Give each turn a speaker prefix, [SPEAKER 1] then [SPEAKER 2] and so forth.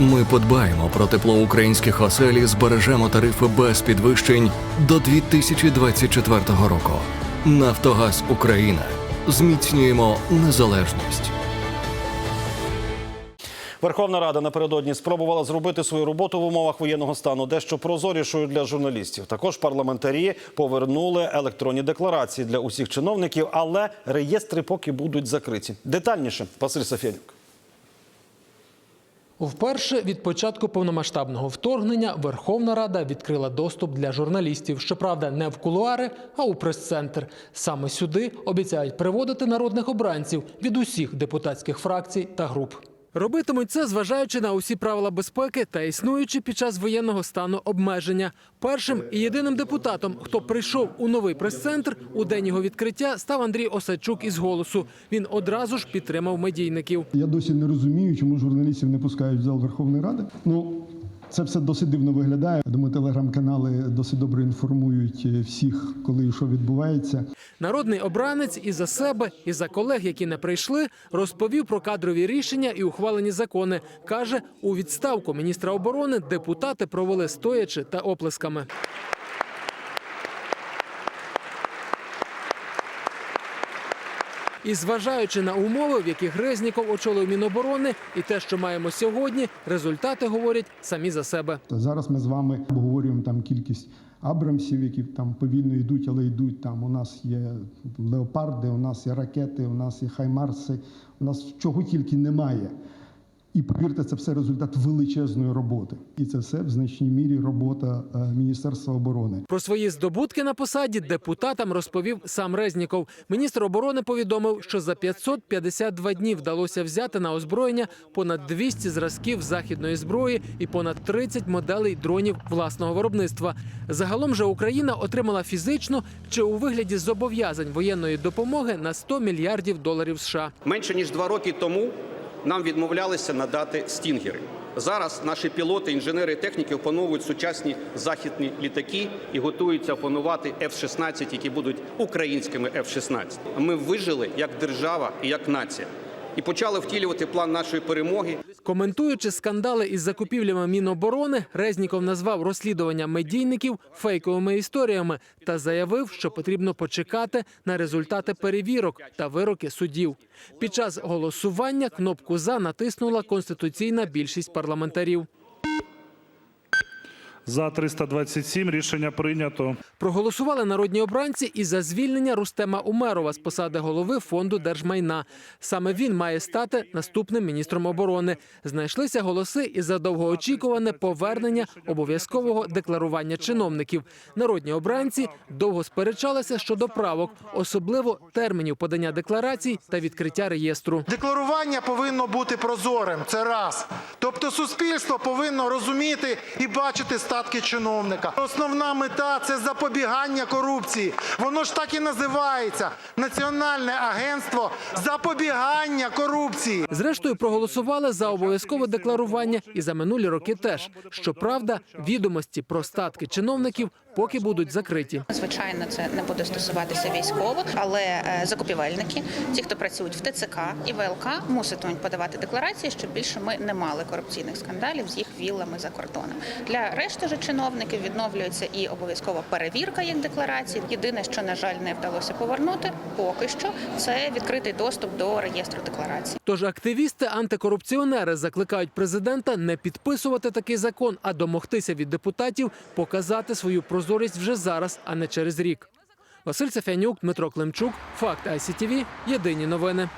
[SPEAKER 1] Ми подбаємо про тепло українських осель і збережемо тарифи без підвищень до 2024 року. Нафтогаз Україна. Зміцнюємо незалежність.
[SPEAKER 2] Верховна Рада напередодні спробувала зробити свою роботу в умовах воєнного стану дещо прозорішою для журналістів. Також парламентарі повернули електронні декларації для усіх чиновників, але реєстри поки будуть закриті. Детальніше Василь Сафєнюк.
[SPEAKER 3] Вперше від початку повномасштабного вторгнення Верховна Рада відкрила доступ для журналістів. Щоправда, не в кулуари, а у прес-центр. Саме сюди обіцяють приводити народних обранців від усіх депутатських фракцій та груп. Робитимуть це, зважаючи на усі правила безпеки та існуючі під час воєнного стану обмеження. Першим і єдиним депутатом, хто прийшов у новий прес-центр у день його відкриття, став Андрій Осадчук із голосу. Він одразу ж підтримав медійників.
[SPEAKER 4] Я досі не розумію, чому журналістів не пускають в зал Верховної Ради. Ну це все досить дивно виглядає. Я Думаю, телеграм-канали досить добре інформують е, всіх, коли і що відбувається.
[SPEAKER 3] Народний обранець і за себе, і за колег, які не прийшли, розповів про кадрові рішення і ухвалені закони. каже, у відставку міністра оборони депутати провели стоячи та оплесками. І зважаючи на умови, в яких Резніков очолив Міноборони, і те, що маємо сьогодні, результати говорять самі за себе.
[SPEAKER 4] Зараз ми з вами обговорюємо там кількість абрамсів, які там повільно йдуть, але йдуть. Там у нас є леопарди, у нас є ракети, у нас є хаймарси, у нас чого тільки немає. І повірте, це все результат величезної роботи. І це все в значній мірі робота е, Міністерства оборони.
[SPEAKER 3] Про свої здобутки на посаді депутатам розповів сам Резніков. Міністр оборони повідомив, що за 552 дні вдалося взяти на озброєння понад 200 зразків західної зброї і понад 30 моделей дронів власного виробництва. Загалом же Україна отримала фізичну чи у вигляді зобов'язань воєнної допомоги на 100 мільярдів доларів США.
[SPEAKER 5] Менше ніж два роки тому нам відмовлялися надати стінгери. Зараз наші пілоти, інженери техніки опановують сучасні західні літаки і готуються опанувати F-16, які будуть українськими F-16. Ми вижили як держава і як нація і почали втілювати план нашої перемоги.
[SPEAKER 3] Коментуючи скандали із закупівлями Міноборони, Резніков назвав розслідування медійників фейковими історіями та заявив, що потрібно почекати на результати перевірок та вироки судів. Під час голосування кнопку за натиснула конституційна більшість парламентарів.
[SPEAKER 6] За 327 рішення прийнято.
[SPEAKER 3] Проголосували народні обранці і за звільнення Рустема Умерова з посади голови фонду держмайна. Саме він має стати наступним міністром оборони. Знайшлися голоси і за довгоочікуване повернення обов'язкового декларування чиновників. Народні обранці довго сперечалися щодо правок, особливо термінів подання декларацій та відкриття реєстру.
[SPEAKER 7] Декларування повинно бути прозорим. Це раз. Тобто суспільство повинно розуміти і бачити статки чиновника. Основна мета це запобігання корупції. Воно ж так і називається Національне агентство запобігання корупції.
[SPEAKER 3] Зрештою, проголосували за обов'язкове декларування і за минулі роки теж. Щоправда, відомості про статки чиновників поки будуть закриті.
[SPEAKER 8] Звичайно, це не буде стосуватися військових, але е, закупівельники, ті, хто працюють в ТЦК і ВЛК, муситимуть подавати декларації, щоб більше ми не мали корупційних скандалів з їх віллами за кордоном. Для решти ж чиновників відновлюється і обов'язкова перевірка їх декларацій. Єдине, що на жаль не вдалося повернути, поки що це відкритий доступ до реєстру декларацій.
[SPEAKER 3] Тож активісти антикорупціонери закликають президента не підписувати такий закон, а домогтися від депутатів показати свою прозорість вже зараз, а не через рік. Василь Сафянюк, Дмитро Климчук, Факт ICTV, Єдині новини.